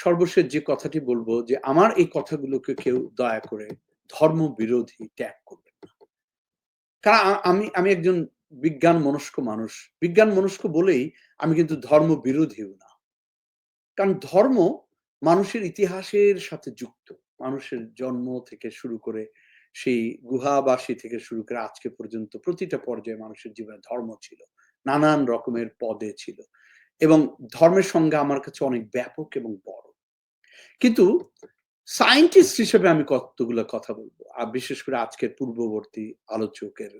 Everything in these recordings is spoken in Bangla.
সর্বশেষ যে কথাটি বলব যে, আমার এই কথাগুলোকে কেউ দয়া করে ধর্ম বিরোধী ত্যাগ করবেন না। কারণ আমি আমি একজন বিজ্ঞান মনস্ক মানুষ। বিজ্ঞান মনস্ক বলেই আমি কিন্তু ধর্ম বিরোধীও না। কারণ ধর্ম মানুষের ইতিহাসের সাথে যুক্ত। মানুষের জন্ম থেকে শুরু করে সেই গুহাবাসী থেকে শুরু করে আজকে পর্যন্ত প্রতিটা পর্যায়ে মানুষের জীবনে ধর্ম ছিল। নানান রকমের পদে ছিল। এবং ধর্মের সঙ্গে আমার কাছে অনেক ব্যাপক এবং বড়। কিন্তু সায়েন্টিস্ট হিসেবে আমি কতগুলো কথা বলব, আর বিশেষ করে আজকের পূর্ববর্তী আলোচকের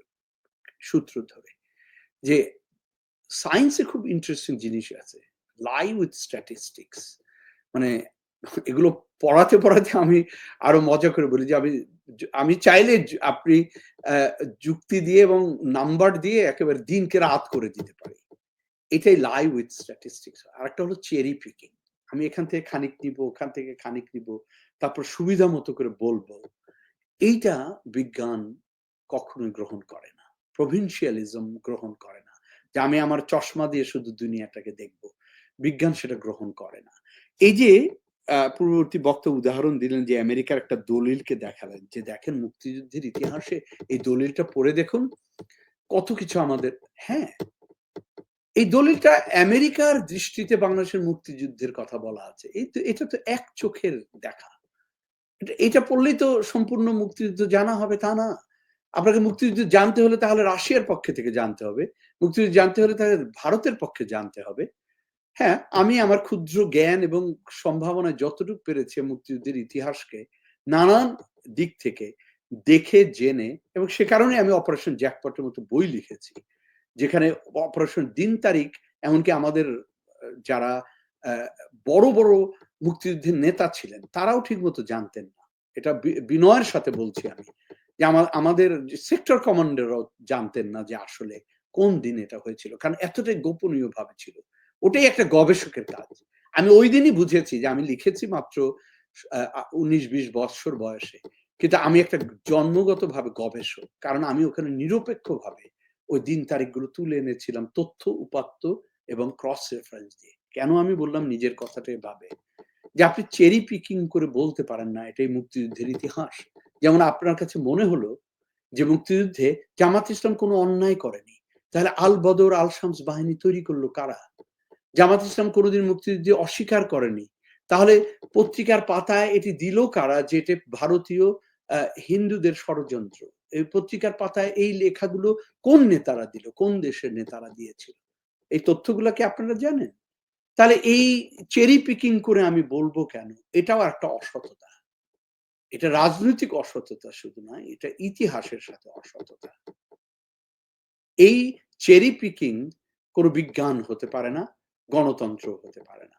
সূত্র ধরে, যে সায়েন্সে খুব ইন্টারেস্টিং জিনিস আছে লাই উইথ স্ট্যাটিস্টিক্স মানে এগুলো পড়াতে পড়াতে আমি আরও মজা করে বলি যে আমি আমি চাইলে আপনি যুক্তি দিয়ে এবং নাম্বার দিয়ে একেবারে দিনকে রাত করে দিতে পারি। এটাই লাই উইথ স্ট্যাটিস্টিক্স আর একটা হলো চেরি পিকিং আমি এখান থেকে খানিক নিব, ওখান থেকে খানিক নিব, তারপর সুবিধা মতো করে বলব, এইটা বিজ্ঞান কখনোই গ্রহণ করে না প্রভিনশিয়ালিজম গ্রহণ করে না, যে আমি আমার চশমা দিয়ে শুধু দুনিয়াটাকে দেখব, বিজ্ঞান সেটা গ্রহণ করে না। এই যে পূর্ববর্তী বক্তা উদাহরণ দিলেন যে আমেরিকার একটা দলিলকে দেখালেন, যে দেখেন মুক্তিযুদ্ধের ইতিহাসে এই দলিলটা পড়ে দেখুন, কত কিছু আমাদের হ্যাঁ এই দলিলটা আমেরিকার দৃষ্টিতে বাংলাদেশের মুক্তিযুদ্ধের কথা বলা আছে। এই তো, এটা তো এক চোখের দেখা। এটা পড়লেই তো সম্পূর্ণ মুক্তিযুদ্ধ জানা হবে, তা না। আপনাকে মুক্তিযুদ্ধ জানতে হলে তাহলে রাশিয়ার পক্ষে থেকে জানতে হবে। মুক্তিযুদ্ধ জানতে হলে তাহলে ভারতের পক্ষে জানতে হবে। হ্যাঁ আমি আমার ক্ষুদ্র জ্ঞান এবং সম্ভাবনা যতটুকু পেরেছি মুক্তিযুদ্ধের ইতিহাসকে নানান দিক থেকে দেখে, জেনে এবং সে কারণে আমি অপারেশন জ্যাকপটের মতো বই লিখেছি। যেখানে অপারেশন দিন তারিখ, এমনকি আমাদের যারা বড় বড় মুক্তিযুদ্ধের নেতা ছিলেন, তারাও ঠিক মতো জানতেন না। এটা বিনয়ের সাথে বলছি আমি। যে আমাদের সেক্টর কমান্ডাররাও জানতেন না যে আসলে কোন দিন এটা হয়েছিল, কারণ এতটাই গোপনীয় ভাবে ছিল। ওটাই একটা গবেষকের কাজ। আমি ওই দিনই বুঝেছি যে আমি লিখেছি মাত্র উনিশ বিশ বৎসর বয়সে। কিন্তু আমি একটা জন্মগত ভাবে গবেষক, কারণ আমি ওখানে নিরপেক্ষ ভাবে ওই দিন তারিখগুলো তুলে এনেছিলাম তথ্য, উপাত্ত এবং ক্রস রেফারেন্স দিয়ে। কেন আমি বললাম নিজের কথাটাই ভাবে? যে আপনি চেরি পিকিং করে বলতে পারেন না, এটাই মুক্তিযুদ্ধের ইতিহাস। যেমন আপনার কাছে মনে হলো যে মুক্তিযুদ্ধে জামাত ইসলাম কোনো অন্যায় করেনি, তাহলে আল বদর, আল শামস বাহিনী তৈরি করল কারা? জামাত ইসলাম কোনোদিন মুক্তিযুদ্ধে অস্বীকার করেনি। তাহলে পত্রিকার পাতায় এটি দিল কারা যে এটি ভারতীয় হিন্দুদের ষড়যন্ত্র? পত্রিকার পাতায় এই লেখাগুলো কোন নেতারা দিল, কোন দেশের নেতারা দিয়েছিল? এই তথ্যগুলো কি আপনারা জানেন? তাহলে এই চেরি পিকিং করে আমি বলব কেন? এটাও একটা অসততা। এটা রাজনৈতিক অসততা শুধু নয়, এটা ইতিহাসের সাথে অসততা। এই চেরি পিকিং কোনো বিজ্ঞান হতে পারে না গণতন্ত্র হতে পারে না।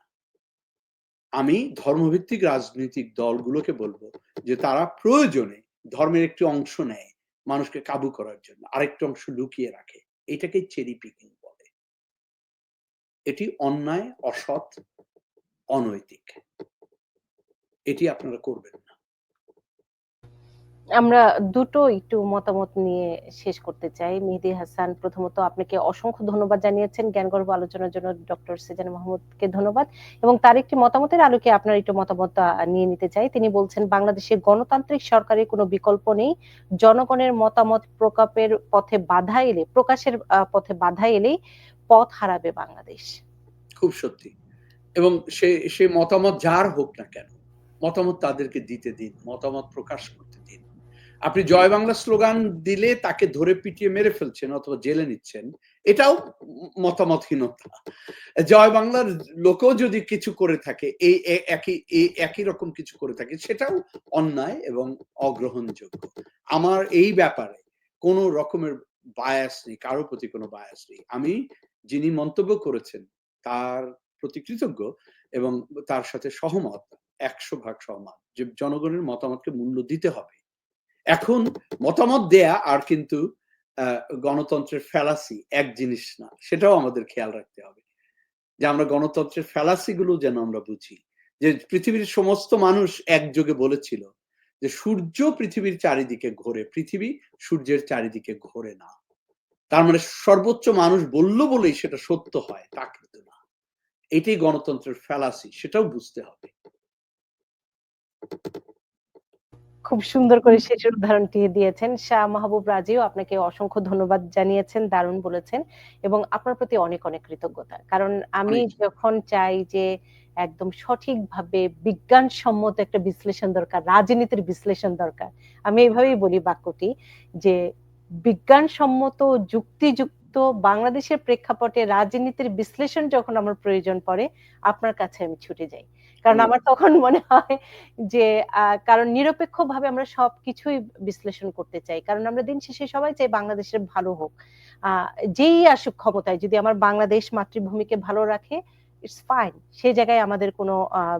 আমি ধর্মভিত্তিক রাজনৈতিক দলগুলোকে বলব যে তারা প্রয়োজনে ধর্মের একটি অংশ নেয়। মানুষকে কাবু করার জন্য আরেকটা অংশ লুকিয়ে রাখে। এটাকে চেরি পিকিং বলে। এটি অন্যায়, অসৎ, অনৈতিক। এটি আপনারা করবেন না। আমরা দুটো একটু মতামত নিয়ে শেষ করতে চাই। মেহেদি হাসান, প্রথমত আপনাকে অসংখ্য ধন্যবাদ জানিয়েছেন জ্ঞানগর্ভ আলোচনার জন্য ডক্টর সেজান মাহমুদকে ধন্যবাদ। এবং তার একটি মতামতের আলোকে আপনার একটু মতামত নিয়ে নিতে চাই। তিনি বলছেন, বাংলাদেশে গণতান্ত্রিক সরকারের কোনো বিকল্প নেই। জনগণের মতামত প্রকাপের পথে বাধা এলে, প্রকাশের পথে বাধা এলেই পথ হারাবে বাংলাদেশ। খুব সত্যি। এবং সে সে মতামত যার হোক না কেন, মতামত তাদেরকে দিতে দিন, মতামত প্রকাশ করতে। দিন আপনি জয় বাংলা স্লোগান দিলে তাকে ধরে পিটিয়ে মেরে ফেলছেন অথবা জেলে নিচ্ছেন, এটাও মতামতহীনতা। জয় বাংলার লোকও যদি কিছু করে থাকে এই একই একই রকম কিছু করে থাকে, সেটাও অন্যায় এবং অগ্রহণযোগ্য। আমার এই ব্যাপারে কোন রকমের বায়াস নেই কারোর প্রতি কোনো বায়াস নেই। আমি যিনি মন্তব্য করেছেন, তার প্রতি কৃতজ্ঞ এবং তার সাথে সহমত, একশো ভাগ সহমত যে জনগণের মতামতকে মূল্য দিতে হবে। এখন মতামত দেয়া আর কিন্তু গণতন্ত্রের ফেলাসি এক জিনিস না, সেটাও আমাদের খেয়াল রাখতে হবে। যে আমরা গণতন্ত্রের ফেলাসি গুলো যেন আমরা বুঝি। যে পৃথিবীর সমস্ত মানুষ একযোগে বলেছিল যে সূর্য পৃথিবীর চারিদিকে ঘোরে, পৃথিবী সূর্যের চারিদিকে ঘোরে না। তার মানে সর্বোচ্চ মানুষ বলল বলেই সেটা সত্য হয়, তা কিন্তু না। এটাই গণতন্ত্রের ফেলাসি সেটাও বুঝতে হবে। খুব সুন্দর করে শেষের উদাহরণটি দিয়েছেন শাহ মাহবুব রাজিও আপনাকে অসংখ্য ধন্যবাদ জানিয়েছেন দারুণ বলেছেন এবং আপনার প্রতি অনেক অনেক কৃতজ্ঞতা। কারণ আমি যখন চাই যে একদম সঠিকভাবে বিজ্ঞানসম্মত একটা বিশ্লেষণ দরকার রাজনীতির বিশ্লেষণ দরকার আমি এইভাবেই বলি বাক্যটি যে বিজ্ঞানসম্মত যুক্তিযুক্ত বাংলাদেশের প্রেক্ষাপটে রাজনীতির বিশ্লেষণ যখন আমার প্রয়োজন পড়ে আপনার কাছে আমি ছুটে যাই। কারণ আমার তখন মনে হয় যে আহ, কারণ নিরপেক্ষভাবে আমরা সবকিছুই বিশ্লেষণ করতে চাই। কারণ আমরা দিন শেষে সবাই চাই বাংলাদেশের ভালো হোক। আহ, যেই আসুক ক্ষমতায় যদি আমার বাংলাদেশ মাতৃভূমিকে ভালো রাখে ইটস ফাইন সেই জায়গায় আমাদের কোনো আহ